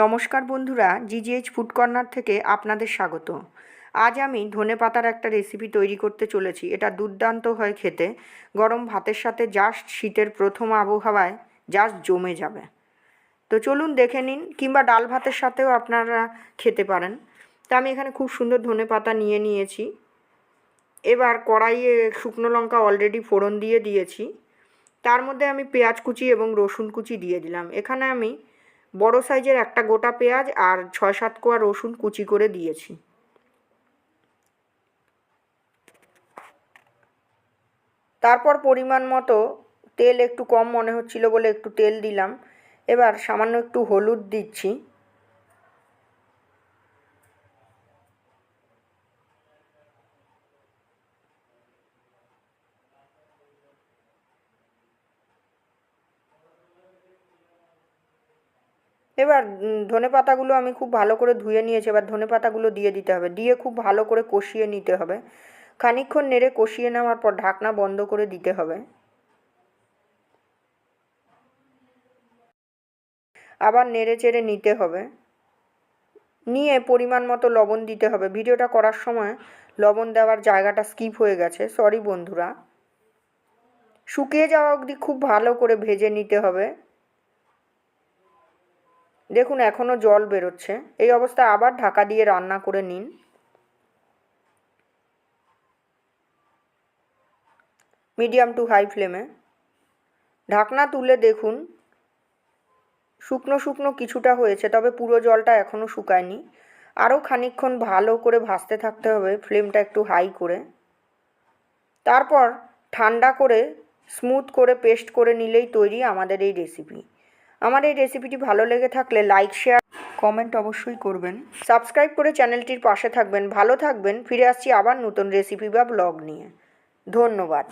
নমস্কার বন্ধুরা জিজিএইচ food corner থেকে আপনাদের স্বাগত। আজ আমি ধনে পাতার একটা রেসিপি তৈরি করতে চলেছি। এটা দুর্দান্ত হয় খেতে। গরম ভাতের সাথে জাস্ট শীতের প্রথম আবহাওয়ায় জাস্ট জমে যাবে। তো চলুন দেখে নিন, কিংবা ডাল ভাতের সাথেও আপনারা খেতে পারেন। তা আমি এখানে খুব সুন্দর ধনে পাতা নিয়ে নিয়েছি। এবার কড়াইয়ে শুকনো লঙ্কা অলরেডি ফোড়ন দিয়ে দিয়েছি। তার মধ্যে আমি পেঁয়াজ কুচি এবং রসুন কুচি দিয়ে দিলাম। এখানে আমি বড় সাইজের একটা গোটা পেঁয়াজ আর ছয় সাত কোয়া রসুন কুচি করে দিয়েছি। তারপর পরিমাণ মতো তেল একটু কম মনে হচ্ছিল বলে একটু তেল দিলাম। এবার সামান্য একটু হলুদ দিচ্ছি। এবার ধনে পাতাগুলো আমি খুব ভালো করে ধুয়ে নিয়েছি। এবার ধনে পাতাগুলো দিয়ে দিতে হবে। দিয়ে খুব ভালো করে কষিয়ে নিতে হবে। খানিকক্ষণ নেড়ে কষিয়ে নেওয়ার পর ঢাকনা বন্ধ করে দিতে হবে। আবার নেড়ে চেড়ে নিতে হবে। নিয়ে পরিমাণ মতো লবণ দিতে হবে। ভিডিওটা করার সময় লবণ দেওয়ার জায়গাটা স্কিপ হয়ে গেছে। সরি বন্ধুরা। শুকিয়ে যাওয়া অবধি খুব ভালো করে ভেজে নিতে হবে। দেখুন, এখনও জল বেরোচ্ছে। এই অবস্থায় আবার ঢাকা দিয়ে রান্না করে নিন। মিডিয়াম টু হাই ফ্লেমে। ঢাকনা তুলে দেখুন, শুকনো শুকনো কিছুটা হয়েছে, তবে পুরো জলটা এখনও শুকায়নি। আরও খানিকক্ষণ ভালো করে ভাসতে থাকতে হবে, ফ্লেমটা একটু হাই করে। তারপর ঠান্ডা করে, স্মুথ করে পেস্ট করে নিলেই তৈরি আমাদের এই রেসিপি। আমার এই রেসিপিটি ভালো লেগে থাকলে লাইক শেয়ার কমেন্ট অবশ্যই করবেন। সাবস্ক্রাইব করে চ্যানেলটির পাশে থাকবেন। ভালো থাকবেন। ফিরে আসছি আবার নতুন রেসিপি বা ব্লগ নিয়ে। ধন্যবাদ।